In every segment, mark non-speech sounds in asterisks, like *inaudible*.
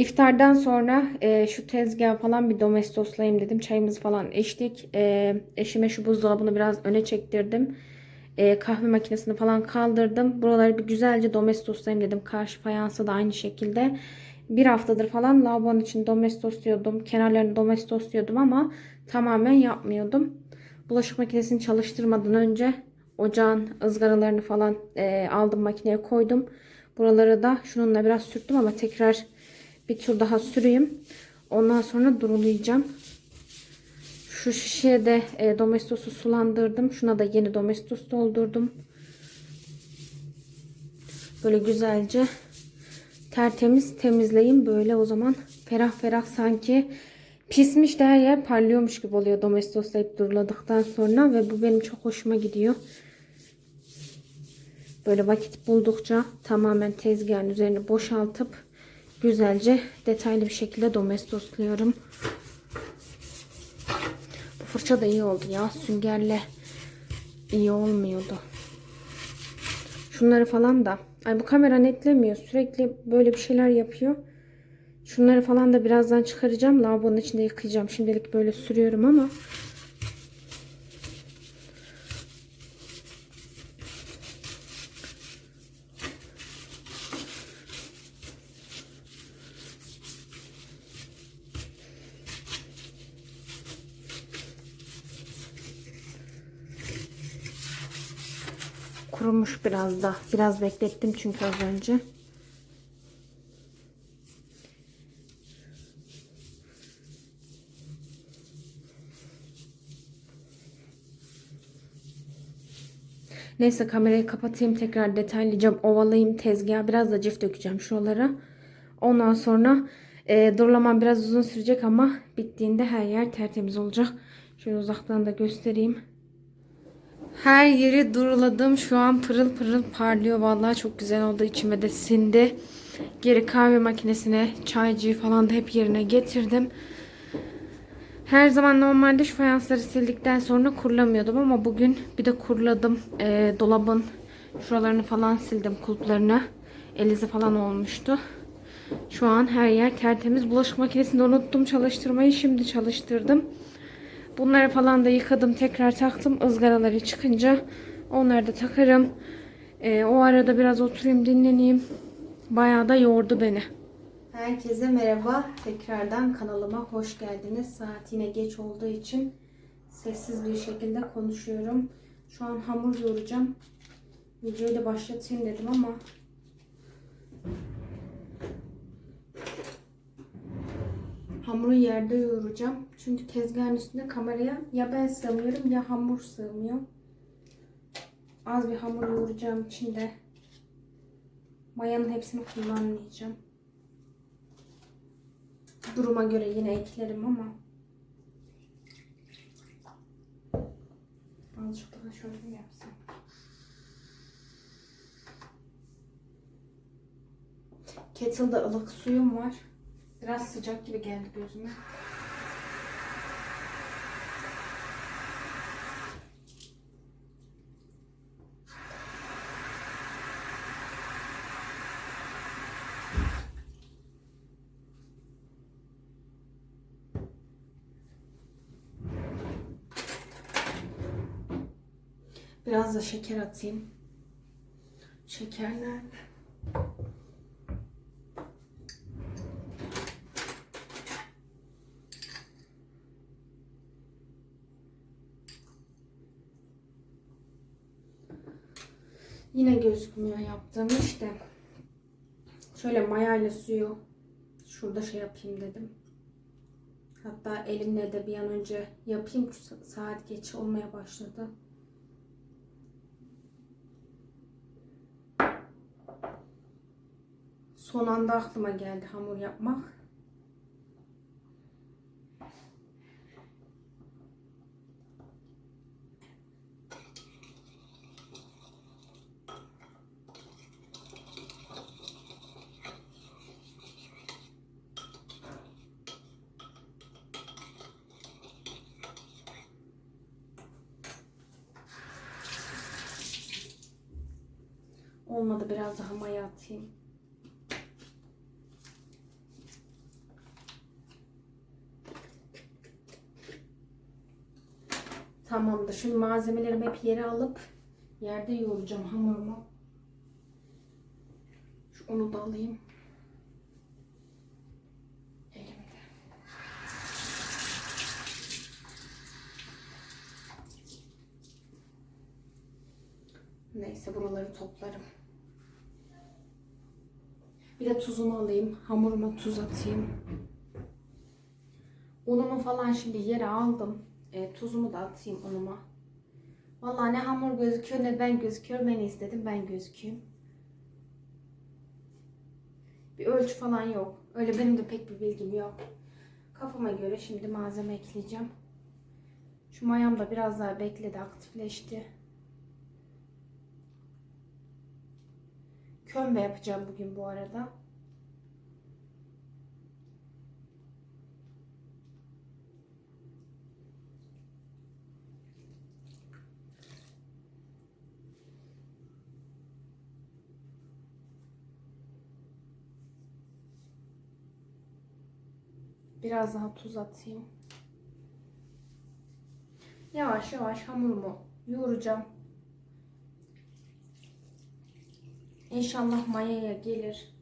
İftardan sonra e, şu tezgah falan bir domestoslayayım dedim. Çayımızı falan içtik. E, eşime şu buzdolabını biraz öne çektirdim. E, kahve makinesini falan kaldırdım. Buraları bir güzelce domestoslayayım dedim. Karşı fayansa da aynı şekilde. Bir haftadır falan lavabonun için domestosluyordum. Kenarlarını domestosluyordum ama tamamen yapmıyordum. Bulaşık makinesini çalıştırmadan önce ocağın ızgaralarını falan e, aldım makineye koydum. Buraları da şununla biraz sürttüm ama tekrar bir tur daha süreyim. Ondan sonra durulayacağım. Şu şişeye de e, domestosu sulandırdım. Şuna da yeni domestos doldurdum. Böyle güzelce tertemiz temizleyeyim. Böyle o zaman ferah ferah sanki pismiş de her yer parlıyormuş gibi oluyor domestoslayıp duruladıktan sonra ve bu benim çok hoşuma gidiyor. Böyle vakit buldukça tamamen tezgahın üzerine boşaltıp güzelce detaylı bir şekilde domestosluyorum. Bu fırça da iyi oldu ya. Süngerle iyi olmuyordu. Şunları falan da. Ay bu kamera netlemiyor. Sürekli böyle bir şeyler yapıyor. Şunları falan da birazdan çıkaracağım. Lavabonun içinde yıkayacağım. Şimdilik böyle sürüyorum ama kurumuş biraz da. Biraz beklettim çünkü az önce. Neyse kamerayı kapatayım tekrar detaylayacağım. Ovalayayım tezgaha. Biraz da cif dökeceğim şuralara. Ondan sonra e, durulamam biraz uzun sürecek ama bittiğinde her yer tertemiz olacak. Şöyle uzaktan da göstereyim. Her yeri duruladım. Şu an pırıl pırıl parlıyor. Vallahi çok güzel oldu. İçime de sindi. Geri kahve makinesine çaycıyı falan da hep yerine getirdim. Her zaman normalde şu fayansları sildikten sonra kurulamıyordum ama bugün bir de kuruladım. Ee, dolabın şuralarını falan sildim kulplarını. Elizi falan olmuştu. Şu an her yer tertemiz. Bulaşık makinesinde unuttum çalıştırmayı. Şimdi çalıştırdım. Bunları falan da yıkadım. Tekrar taktım. ızgaraları çıkınca onları da takarım. Ee, o arada biraz oturayım dinleneyim. Bayağı da yordu beni. Herkese merhaba. Tekrardan kanalıma hoş geldiniz. Saat yine geç olduğu için sessiz bir şekilde konuşuyorum. Şu an hamur yoğuracağım. Videoyu da başlatayım dedim ama hamuru yerde yoğuracağım. Çünkü tezgahın üstünde kameraya ya ben sığmıyorum ya hamur sığmıyor. Az bir hamur yoğuracağım için de mayanın hepsini kullanmayacağım. Duruma göre yine eklerim ama azıcık daha şöyle yapsam? Kettle'da ılık suyum var. Biraz sıcak gibi geldi gözüme. Biraz da şeker atayım. Şekerler. Yine gözükmüyor yaptığım işte. Şöyle mayayla suyu şurada şey yapayım dedim. Hatta elimle de bir an önce yapayım. Saat geç olmaya başladı. Son anda aklıma geldi hamur yapmak. Olmadı biraz daha maya atayım. Tamamdır. Şimdi malzemelerimi hep yere alıp yerde yoğuracağım hamurumu. Şu onu da alayım. Neyse buraları toplarım. Bir de tuzumu alayım. Hamuruma tuz atayım. Unumu falan şimdi yere aldım. E, tuzumu da atayım unuma. Vallahi ne hamur gözüküyor ne ben gözüküyorum. Ben istedim ben gözükeyim. Bir ölçü falan yok. Öyle benim de pek bir bilgim yok. Kafama göre şimdi malzeme ekleyeceğim. Şu mayam da biraz daha bekledi, aktifleşti. Kömbe yapacağım bugün bu arada. Biraz daha tuz atayım. Yavaş yavaş hamurumu yoğuracağım. İnşallah mayaya gelir.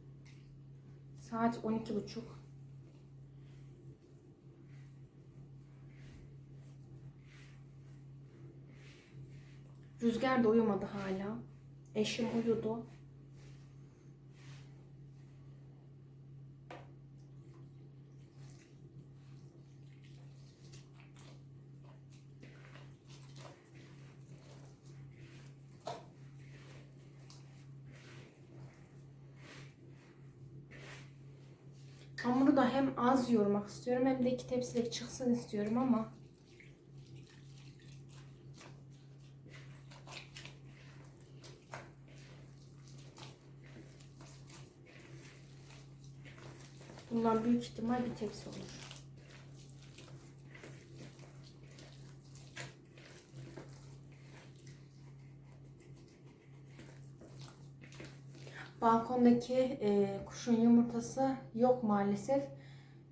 Saat 12.30. Rüzgar da uyumadı hala. Eşim uyudu. Hamuru da hem az yoğurmak istiyorum hem de iki tepsilik çıksın istiyorum ama bundan büyük ihtimal bir tepsi olur. Balkondaki e, kuşun yumurtası yok maalesef.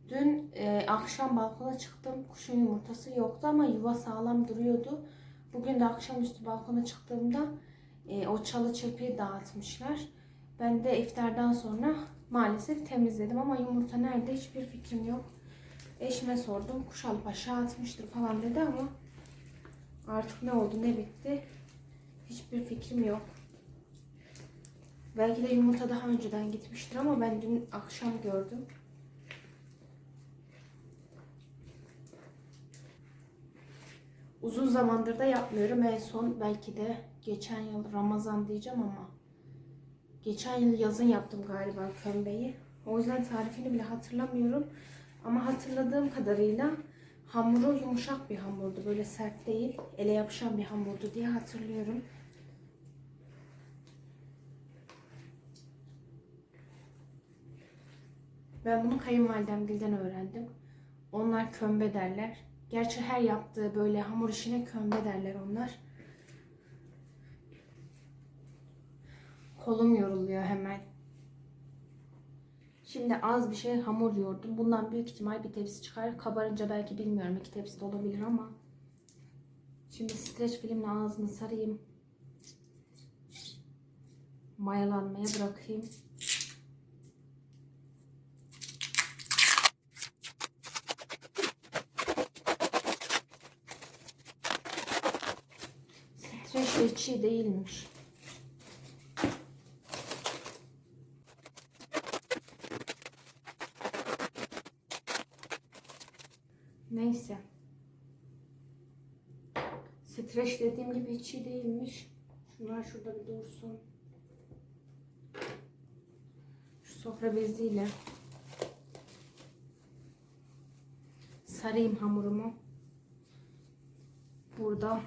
Dün e, akşam balkona çıktım. Kuşun yumurtası yoktu ama yuva sağlam duruyordu. Bugün de akşamüstü balkona çıktığımda e, o çalı çırpıyı dağıtmışlar. Ben de iftardan sonra maalesef temizledim ama yumurta nerede hiçbir fikrim yok. Eşime sordum. Kuş alıp aşağı atmıştır falan dedi ama artık ne oldu ne bitti hiçbir fikrim yok. Belki de yumurta daha önceden gitmiştir ama ben dün akşam gördüm. Uzun zamandır da yapmıyorum. En son belki de geçen yıl Ramazan diyeceğim ama geçen yıl yazın yaptım galiba kömbeyi. O yüzden tarifini bile hatırlamıyorum. Ama hatırladığım kadarıyla hamuru yumuşak bir hamurdu. Böyle sert değil, ele yapışan bir hamurdu diye hatırlıyorum. Ben bunu kayınvalidemgilden öğrendim. Onlar kömbe derler. Gerçi her yaptığı böyle hamur işine kömbe derler onlar. Kolum yoruluyor hemen. Şimdi az bir şey hamur yoğurdum. Bundan büyük ihtimal bir tepsi çıkar. Kabarınca belki bilmiyorum iki tepsi de olabilir ama. Şimdi streç filmle ağzını sarayım. Mayalanmaya bırakayım. Streç de çiğ değilmiş. Neyse. Streç dediğim gibi hiç iyi değilmiş. Şunlar şurada bir dursun. Şu sofra beziyle sarayım hamurumu. Burada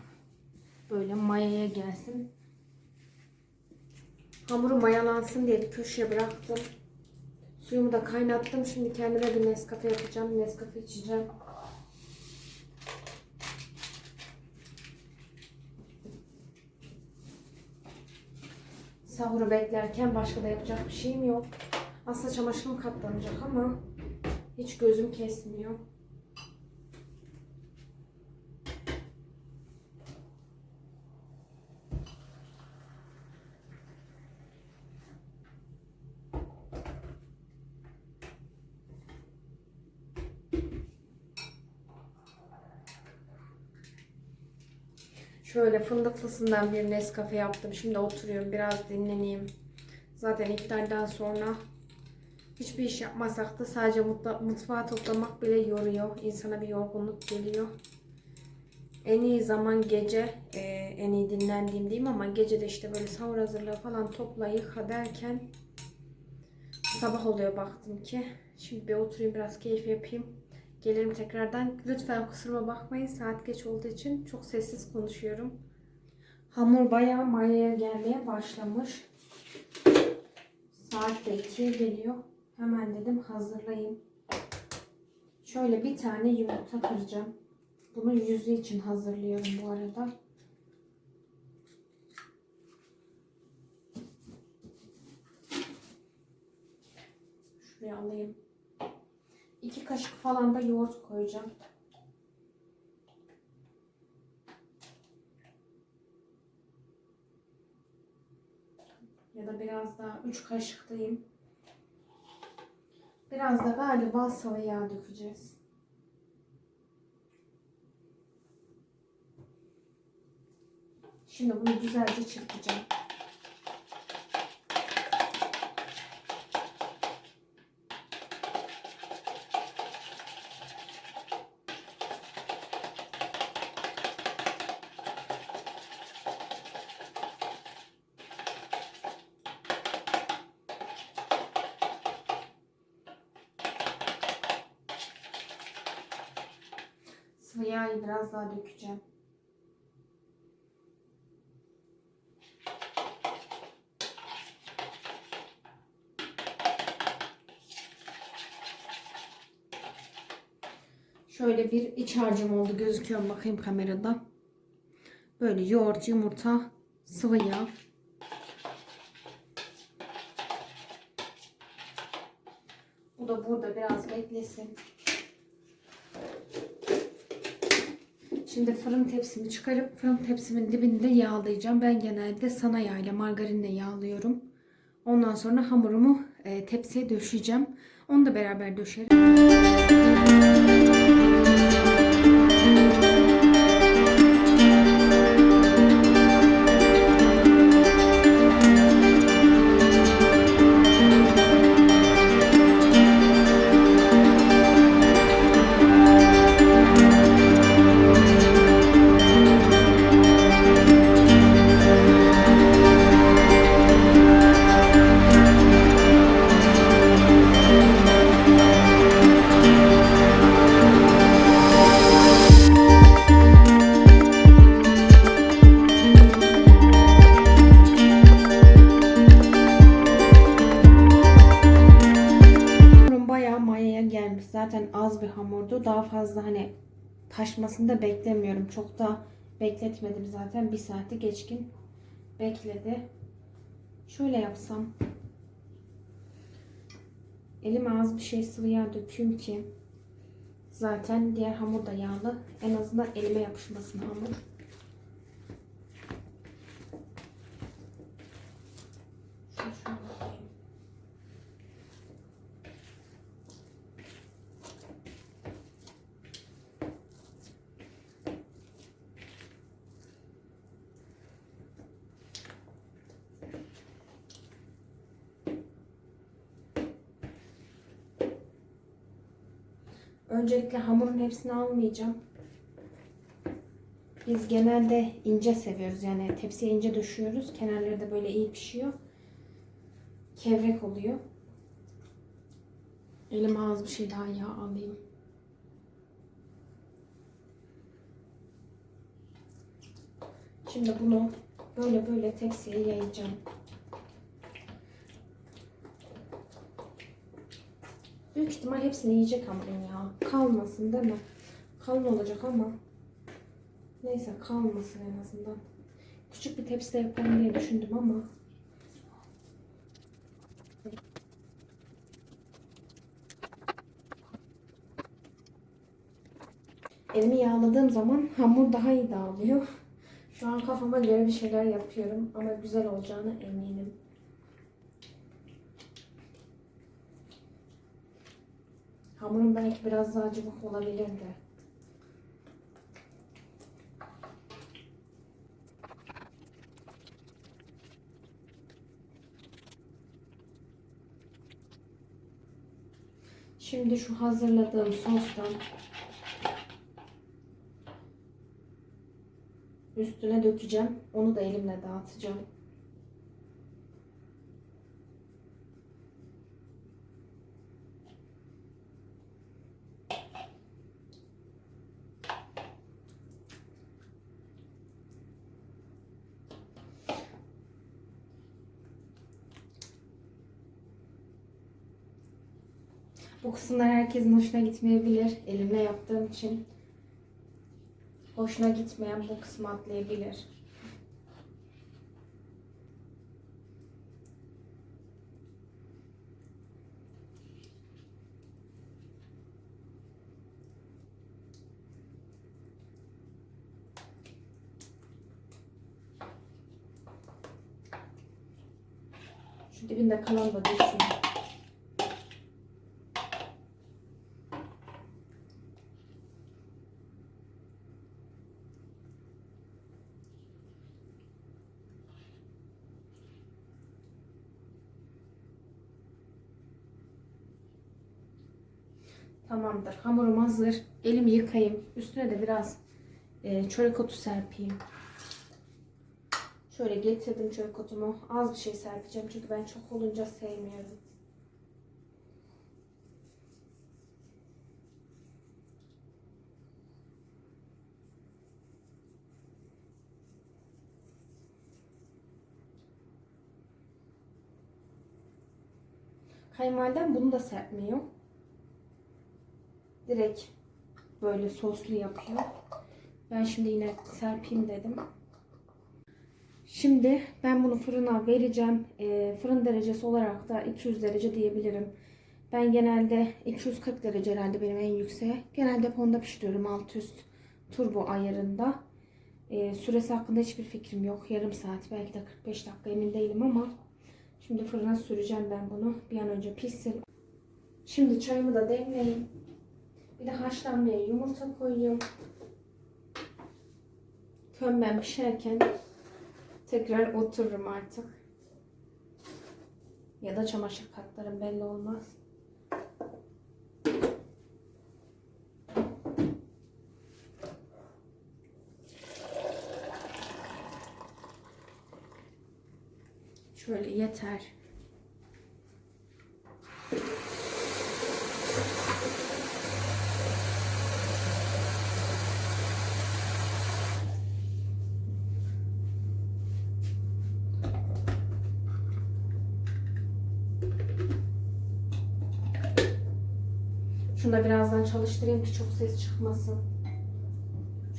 böyle mayaya gelsin. Hamuru mayalansın diye köşeye bıraktım. Suyumu da kaynattım. Şimdi kendime bir Nescafe yapacağım. Nescafe içeceğim. Sahuru beklerken başka da yapacak bir şeyim yok. Aslında çamaşırım katlanacak ama hiç gözüm kesmiyor. Şöyle fındıklısından bir Nescafe yaptım. Şimdi oturuyorum biraz dinleneyim. Zaten iftardan sonra hiçbir iş yapmasak da sadece mutfağı toplamak bile yoruyor. İnsana bir yorgunluk geliyor. En iyi zaman gece, e, en iyi dinlendiğim diyeyim ama gece de işte böyle sahur hazırlığı falan toplayıp derken sabah oluyor baktım ki. Şimdi bir oturayım biraz keyif yapayım. Gelirim tekrardan. Lütfen kusuruma bakmayın. Saat geç olduğu için çok sessiz konuşuyorum. Hamur bayağı mayaya gelmeye başlamış. Saat de 2'ye geliyor. Hemen dedim hazırlayayım. Şöyle bir tane yumurta kıracağım. Bunu yüzü için hazırlıyorum bu arada. Şuraya alayım. İki kaşık falan da yoğurt koyacağım. Ya da biraz daha üç kaşık diyeyim. Biraz da galiba sıvı yağ dökeceğiz. Şimdi bunu güzelce çırpacağım. Biraz daha dökeceğim. Şöyle bir iç harcım oldu gözüküyor bakayım kamerada. Böyle yoğurt, yumurta, sıvı yağ. Bu da burada biraz beklesin. Şimdi fırın tepsimi çıkarıp fırın tepsimin dibinde yağlayacağım. Ben genelde sana yağ ile margarinle yağlıyorum. Ondan sonra hamurumu e, tepsiye döşeyeceğim. Onu da beraber döşerim. Taşmasını da beklemiyorum. Çok da bekletmedim zaten. Bir saati geçkin bekledi. Şöyle yapsam. Elime az bir şey sıvı yağ dökeyim ki zaten diğer hamur da yağlı. En azından elime yapışmasın hamur. Şöyle Öncelikle hamurun hepsini almayacağım. Biz genelde ince seviyoruz. Yani tepsiye ince döşüyoruz. Kenarları da böyle iyi pişiyor. Kevrek oluyor. Elime az bir şey daha yağ alayım. Şimdi bunu böyle böyle tepsiye yayacağım. Büyük ihtimal hepsini yiyecek hamurun ya. Kalmasın değil mi? Kalın olacak ama. Neyse kalmasın en azından. Küçük bir tepside yapalım diye düşündüm ama. Elimi yağladığım zaman hamur daha iyi dağılıyor. Şu an kafama göre bir şeyler yapıyorum ama güzel olacağına eminim. Hamurum belki biraz daha cıvık olabilirdi. Şimdi şu hazırladığım sostan üstüne dökeceğim. Onu da elimle dağıtacağım. Bu kısımlar herkesin hoşuna gitmeyebilir. Elimle yaptığım için hoşuna gitmeyen bu kısmı atlayabilir. Şu dibinde kalan da düşün. Tamamdır. Hamurum hazır. Elimi yıkayayım. Üstüne de biraz e, çörek otu serpeyim. Şöyle getirdim çörek otumu. Az bir şey serpeceğim çünkü ben çok olunca sevmiyorum. Kayınvalidem bunu da serpmiyor. Direkt böyle soslu yapıyor. Ben şimdi yine serpeyim dedim. Şimdi ben bunu fırına vereceğim. Ee, fırın derecesi olarak da 200 derece diyebilirim. Ben genelde 240 derece herhalde benim en yükseği. Genelde fonda pişiriyorum alt üst turbo ayarında. Ee, süresi hakkında hiçbir fikrim yok. Yarım saat belki de 45 dakika emin değilim ama şimdi fırına süreceğim ben bunu. Bir an önce pişsin. Şimdi çayımı da demleyeyim. Bir de haşlanmaya yumurta koyuyorum. Kömbem pişerken tekrar otururum artık. Ya da çamaşır katlarım belli olmaz. Şöyle yeter. Şunu da birazdan çalıştırayım ki çok ses çıkmasın.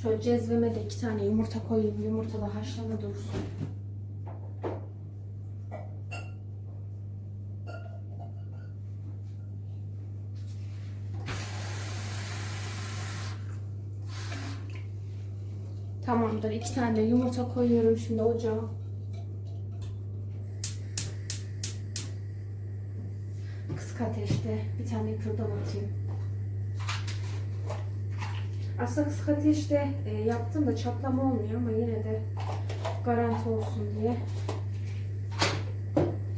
Şöyle cezveme de iki tane yumurta koyayım. Yumurta da haşlana dursun. Tamamdır. iki tane yumurta koyuyorum şimdi ocağa. Kısık ateşte bir tane kürdan atayım. Aslında kısık ateşte e, yaptım da çatlama olmuyor ama yine de garanti olsun diye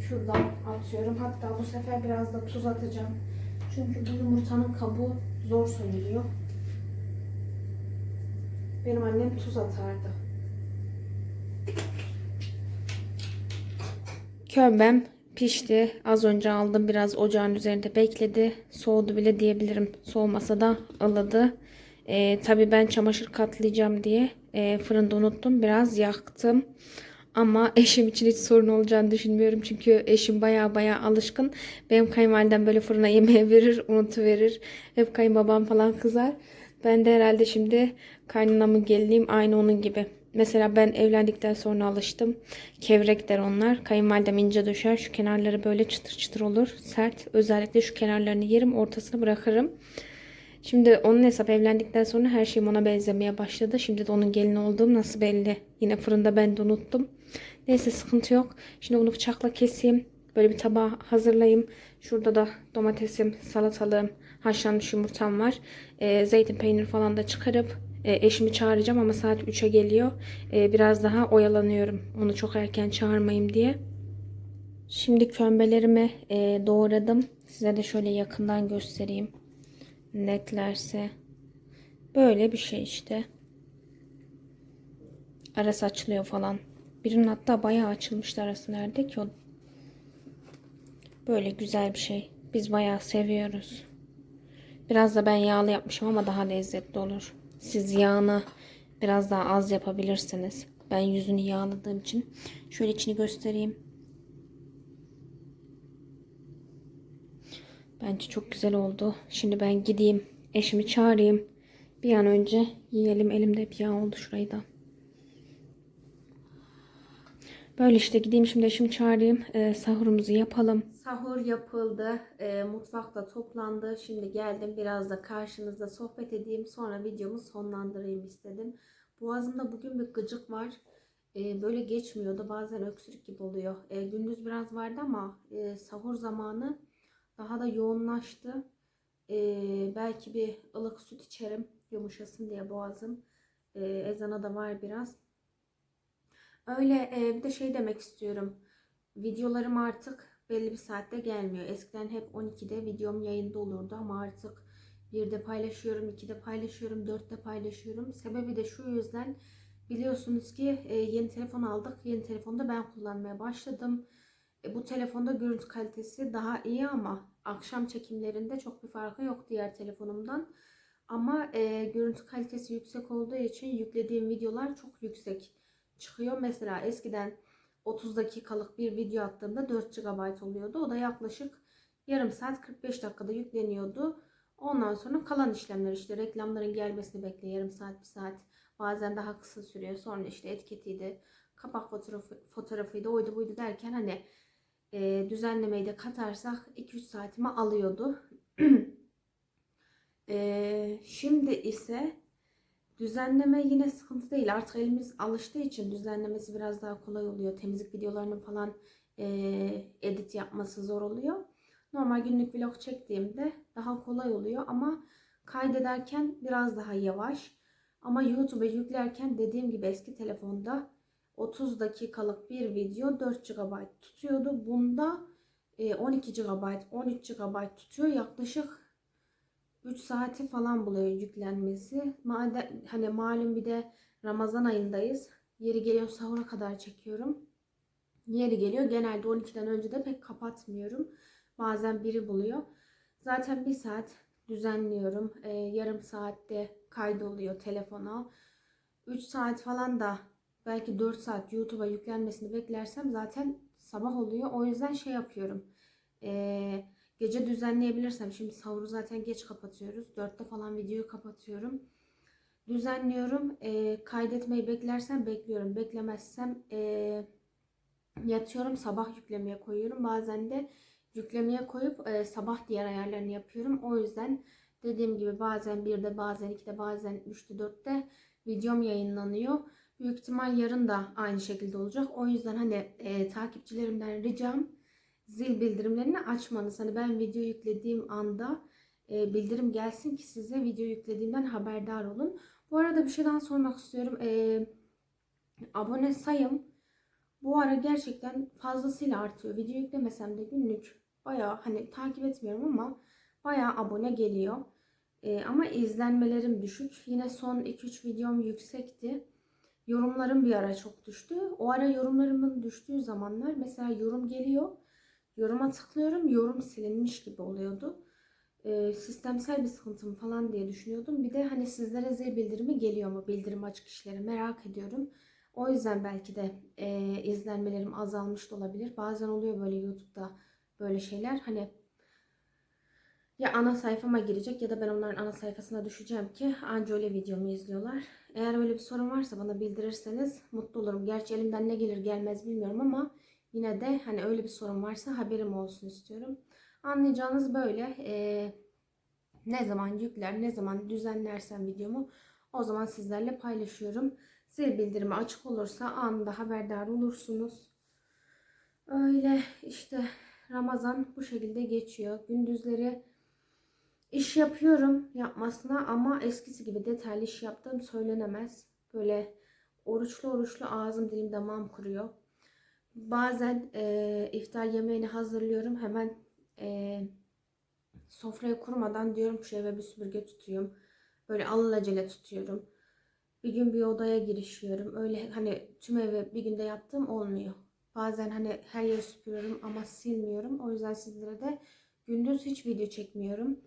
şuradan atıyorum. Hatta bu sefer biraz da tuz atacağım. Çünkü bu yumurtanın kabuğu zor soyuluyor. Benim annem tuz atardı. Kömbem pişti. Az önce aldım. Biraz ocağın üzerinde bekledi. Soğudu bile diyebilirim. Soğumasa da ılıdı. Ee, tabii ben çamaşır katlayacağım diye e, fırında unuttum. Biraz yaktım. Ama *laughs* eşim için hiç sorun olacağını düşünmüyorum. Çünkü eşim baya baya alışkın. Benim kayınvalidem böyle fırına yemeğe verir, unutuverir. Hep kayınbabam falan kızar. Ben de herhalde şimdi kaynanamın gelinliğim aynı onun gibi. Mesela ben evlendikten sonra alıştım. Kevrek der onlar. Kayınvalidem ince düşer. Şu kenarları böyle çıtır çıtır olur. Sert. Özellikle şu kenarlarını yerim. Ortasını bırakırım. Şimdi onun hesap evlendikten sonra her şeyim ona benzemeye başladı. Şimdi de onun gelini olduğum nasıl belli. Yine fırında ben de unuttum. Neyse sıkıntı yok. Şimdi bunu bıçakla keseyim. Böyle bir tabağa hazırlayayım. Şurada da domatesim, salatalığım, haşlanmış yumurtam var. Ee, zeytin peynir falan da çıkarıp e, eşimi çağıracağım ama saat 3'e geliyor. E, biraz daha oyalanıyorum. Onu çok erken çağırmayayım diye. Şimdi kömbelerimi e, doğradım. Size de şöyle yakından göstereyim. Netlerse. Böyle bir şey işte. Arası açılıyor falan. Birinin hatta bayağı açılmıştı arası nerede ki o? Böyle güzel bir şey. Biz bayağı seviyoruz. Biraz da ben yağlı yapmışım ama daha lezzetli olur. Siz yağını biraz daha az yapabilirsiniz. Ben yüzünü yağladığım için. Şöyle içini göstereyim. Bence çok güzel oldu. Şimdi ben gideyim. Eşimi çağırayım. Bir an önce yiyelim. Elimde bir yağ oldu şurayı da. Böyle işte gideyim şimdi eşimi çağırayım. Ee, sahurumuzu yapalım. Sahur yapıldı. Ee, mutfakta toplandı. Şimdi geldim biraz da karşınızda sohbet edeyim. Sonra videomu sonlandırayım istedim. Boğazımda bugün bir gıcık var. Ee, böyle geçmiyordu. Bazen öksürük gibi oluyor. Ee, gündüz biraz vardı ama e, sahur zamanı daha da yoğunlaştı. Ee, belki bir ılık süt içerim yumuşasın diye boğazım. Ee, ezana da var biraz. Öyle e, bir de şey demek istiyorum. Videolarım artık belli bir saatte gelmiyor. Eskiden hep 12'de videom yayında olurdu ama artık 1'de paylaşıyorum, 2'de paylaşıyorum, 4'te paylaşıyorum. Sebebi de şu yüzden biliyorsunuz ki e, yeni telefon aldık. Yeni telefonda ben kullanmaya başladım. E, bu telefonda görüntü kalitesi daha iyi ama akşam çekimlerinde çok bir farkı yok diğer telefonumdan. Ama e, görüntü kalitesi yüksek olduğu için yüklediğim videolar çok yüksek çıkıyor. Mesela eskiden 30 dakikalık bir video attığımda 4 GB oluyordu. O da yaklaşık yarım saat 45 dakikada yükleniyordu. Ondan sonra kalan işlemler işte reklamların gelmesini bekle yarım saat bir saat. Bazen daha kısa sürüyor. Sonra işte etiketiydi, kapak fotoğrafı, fotoğrafıydı, oydu buydu derken hani e, düzenlemeyi de katarsak 2-3 saatimi alıyordu. *clears throat* e, şimdi ise düzenleme yine sıkıntı değil. Artık elimiz alıştığı için düzenlemesi biraz daha kolay oluyor. Temizlik videolarının falan e, edit yapması zor oluyor. Normal günlük vlog çektiğimde daha kolay oluyor ama kaydederken biraz daha yavaş. Ama YouTube'a yüklerken dediğim gibi eski telefonda 30 dakikalık bir video 4 GB tutuyordu. Bunda 12 GB, 13 GB tutuyor. Yaklaşık 3 saati falan buluyor yüklenmesi. Madem hani malum bir de Ramazan ayındayız. Yeri geliyor sahura kadar çekiyorum. Yeri geliyor genelde 12'den önce de pek kapatmıyorum. Bazen biri buluyor. Zaten bir saat düzenliyorum. Ee, yarım saatte kaydoluyor telefona. 3 saat falan da belki 4 saat YouTube'a yüklenmesini beklersem zaten sabah oluyor. O yüzden şey yapıyorum. Ee, gece düzenleyebilirsem şimdi sahuru zaten geç kapatıyoruz. 4'te falan videoyu kapatıyorum. Düzenliyorum. Ee, kaydetmeyi beklersem bekliyorum. Beklemezsem ee, yatıyorum. Sabah yüklemeye koyuyorum. Bazen de yüklemeye koyup e, sabah diğer ayarlarını yapıyorum. O yüzden dediğim gibi bazen 1'de bazen 2'de bazen 3'te 4'te videom yayınlanıyor. Büyük ihtimal yarın da aynı şekilde olacak. O yüzden hani e, takipçilerimden ricam zil bildirimlerini açmanız. Hani ben video yüklediğim anda e, bildirim gelsin ki size video yüklediğimden haberdar olun. Bu arada bir şey daha sormak istiyorum. E, abone sayım bu ara gerçekten fazlasıyla artıyor. Video yüklemesem de günlük bayağı hani takip etmiyorum ama bayağı abone geliyor. E, ama izlenmelerim düşük. Yine son 2-3 videom yüksekti. Yorumlarım bir ara çok düştü. O ara yorumlarımın düştüğü zamanlar mesela yorum geliyor. Yoruma tıklıyorum. Yorum silinmiş gibi oluyordu. E, sistemsel bir sıkıntım falan diye düşünüyordum. Bir de hani sizlere zil bildirimi geliyor mu? Bildirim açık işleri merak ediyorum. O yüzden belki de e, izlenmelerim azalmış da olabilir. Bazen oluyor böyle YouTube'da böyle şeyler. Hani ya ana sayfama girecek ya da ben onların ana sayfasına düşeceğim ki anca öyle videomu izliyorlar. Eğer öyle bir sorun varsa bana bildirirseniz mutlu olurum. Gerçi elimden ne gelir gelmez bilmiyorum ama yine de hani öyle bir sorun varsa haberim olsun istiyorum. Anlayacağınız böyle e, ne zaman yükler, ne zaman düzenlersem videomu o zaman sizlerle paylaşıyorum. Zil bildirimi açık olursa anında haberdar olursunuz. Öyle işte Ramazan bu şekilde geçiyor. Gündüzleri iş yapıyorum yapmasına ama eskisi gibi detaylı iş yaptığım söylenemez. Böyle oruçlu oruçlu ağzım dilim damağım kuruyor. Bazen e, iftar yemeğini hazırlıyorum. Hemen e, Sofrayı kurmadan diyorum şu eve bir süpürge tutuyorum. Böyle alelacele tutuyorum. Bir gün bir odaya girişiyorum. Öyle hani tüm evi bir günde yaptığım olmuyor. Bazen hani her yeri süpürüyorum ama silmiyorum. O yüzden sizlere de gündüz hiç video çekmiyorum.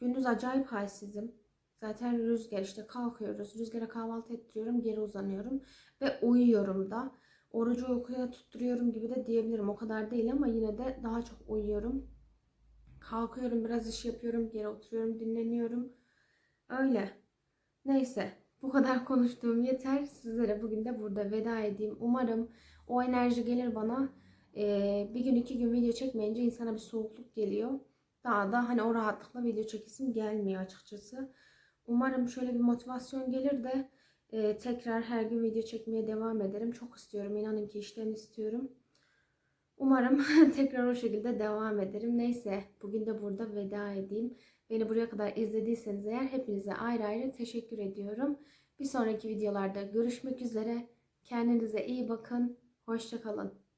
Gündüz acayip halsizim. Zaten rüzgar işte kalkıyoruz. Rüzgara kahvaltı ettiriyorum. Geri uzanıyorum. Ve uyuyorum da. Orucu uykuya tutturuyorum gibi de diyebilirim. O kadar değil ama yine de daha çok uyuyorum. Kalkıyorum biraz iş yapıyorum. Geri oturuyorum dinleniyorum. Öyle. Neyse. Bu kadar konuştuğum yeter. Sizlere bugün de burada veda edeyim. Umarım o enerji gelir bana. Ee, bir gün iki gün video çekmeyince insana bir soğukluk geliyor. Daha da hani o rahatlıkla video çekesim gelmiyor açıkçası. Umarım şöyle bir motivasyon gelir de e, tekrar her gün video çekmeye devam ederim. Çok istiyorum. İnanın ki işten istiyorum. Umarım *laughs* tekrar o şekilde devam ederim. Neyse bugün de burada veda edeyim. Beni buraya kadar izlediyseniz eğer hepinize ayrı ayrı teşekkür ediyorum. Bir sonraki videolarda görüşmek üzere. Kendinize iyi bakın. Hoşçakalın.